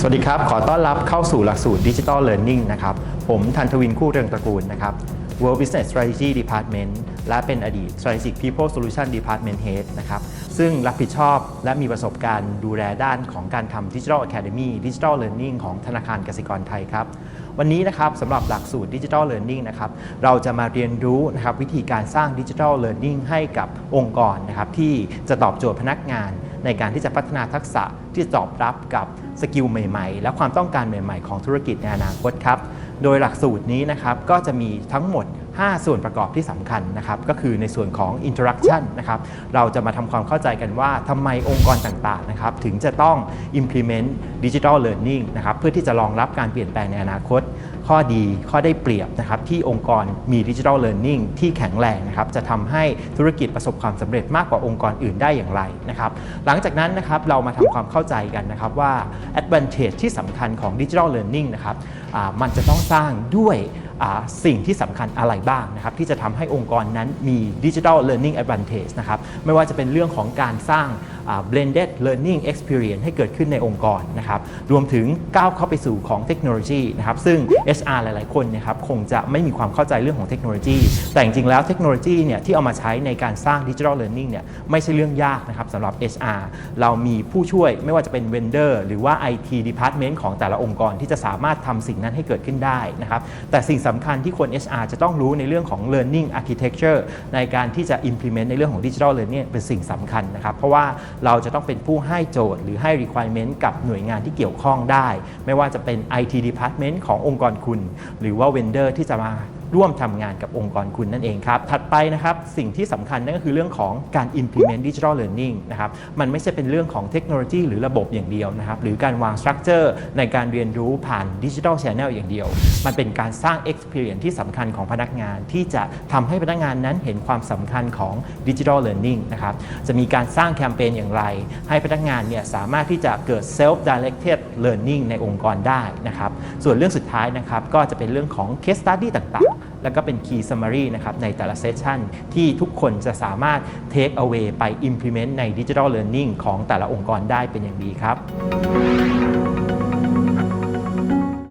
สวัสดีครับ ขอต้อนรับเข้าสู่หลักสูตร Digital Learning นะครับ ผมทันทวินคู่เรืองตระกูลนะครับ World Business Strategy Department และเป็นอดีต Strategic People Solution Department Head นะครับ ซึ่งรับผิดชอบและมีประสบการณ์ดูแลด้านของการทำ Digital Academy Digital Learning ของธนาคารกสิกรไทยครับ วันนี้นะครับสำหรับหลักสูตร Digital Learning นะครับ เราจะมาเรียนรู้นะครับวิธีการสร้าง Digital Learning ให้กับองค์กรนะครับที่จะตอบโจทย์พนักงาน ในการที่จะพัฒนาทักษะที่ตอบรับกับสกิลใหม่ๆ และความต้องการใหม่ ๆ ของธุรกิจในอนาคตครับ โดยหลักสูตรนี้นะครับก็จะมีทั้งหมด 5 ส่วนประกอบที่สำคัญนะครับก็คือในส่วนของ Interaction นะครับเราจะมาทำความเข้าใจกันว่าทำไมองค์กรต่างๆนะครับถึงจะต้อง implement Digital Learning นะครับเพื่อที่จะรองรับการเปลี่ยนแปลงในอนาคต ข้อดีข้อได้เปรียบนะครับที่องค์กรมีดิจิทัลเลิร์นนิ่งที่แข็งแรงนะครับจะทำให้ธุรกิจประสบความสำเร็จมากกว่าองค์กรอื่นได้อย่างไรนะครับหลังจากนั้นนะครับเรามาทำความเข้าใจกันนะครับว่า advantage ที่สำคัญของดิจิทัลเลิร์นนิ่งนะครับมันจะต้องสร้างด้วยสิ่งที่สำคัญอะไรบ้างนะครับที่จะทำให้องค์กรนั้นมีดิจิทัลเลิร์นนิ่ง advantage นะครับไม่ว่าจะเป็นเรื่องของการสร้าง blended learning experience ให้เกิดขึ้นในองค์กรนะครับรวมถึงก้าวเข้าไปสู่ของเทคโนโลยีนะครับซึ่ง HR หลาย ๆ คนนะครับคงจะไม่มีความเข้าใจเรื่องของเทคโนโลยี แต่จริงๆแล้วเทคโนโลยีเนี่ยที่เอามาใช้ในการสร้างดิจิทัลเลิร์นนิ่งเนี่ยไม่ใช่เรื่องยากนะครับสำหรับ HR เรามีผู้ช่วยไม่ว่าจะเป็น Vendor หรือว่า IT Department ของแต่ละองค์กรที่จะสามารถทำสิ่งนั้นให้เกิดขึ้นได้นะครับแต่สิ่งสำคัญที่คน HR จะต้องรู้ในเรื่องของ learning architecture ในการที่จะ implement ในเรื่องของ digital learning เป็นสิ่งสำคัญนะครับเพราะว่าเราจะต้องเป็นผู้ให้โจทย์หรือให้ requirement กับหน่วยงานที่เกี่ยวข้องได้ ไม่ว่าจะเป็น IT department ขององค์กรคุณ หรือว่า vendor ที่จะมา ร่วมทำงานกับองค์กรคุณนั่นเองครับ ถัดไปนะครับสิ่งที่สำคัญนั่นก็คือเรื่องของการ implement digital learning นะครับมันไม่ใช่เป็นเรื่องของเทคโนโลยีหรือระบบอย่างเดียวนะครับหรือการวาง structure ในการเรียนรู้ผ่าน digital channel อย่างเดียว มันเป็นการสร้าง experience ที่สำคัญของพนักงานที่จะทำให้พนักงานนั้นเห็นความสำคัญของ digital learning นะครับจะมีการสร้างแคมเปญอย่างไร ให้พนักงานเนี่ยสามารถที่จะเกิด self directed learning ในองค์กรได้นะครับส่วนเรื่องสุดท้ายนะครับก็จะเป็นเรื่องของ case study ต่างๆ แล้วก็เป็น key summary นะครับในแต่ละเซสชันที่ทุกคนจะสามารถ take away ไป implement ใน digital learning ของแต่ละองค์กรได้เป็นอย่างดีครับ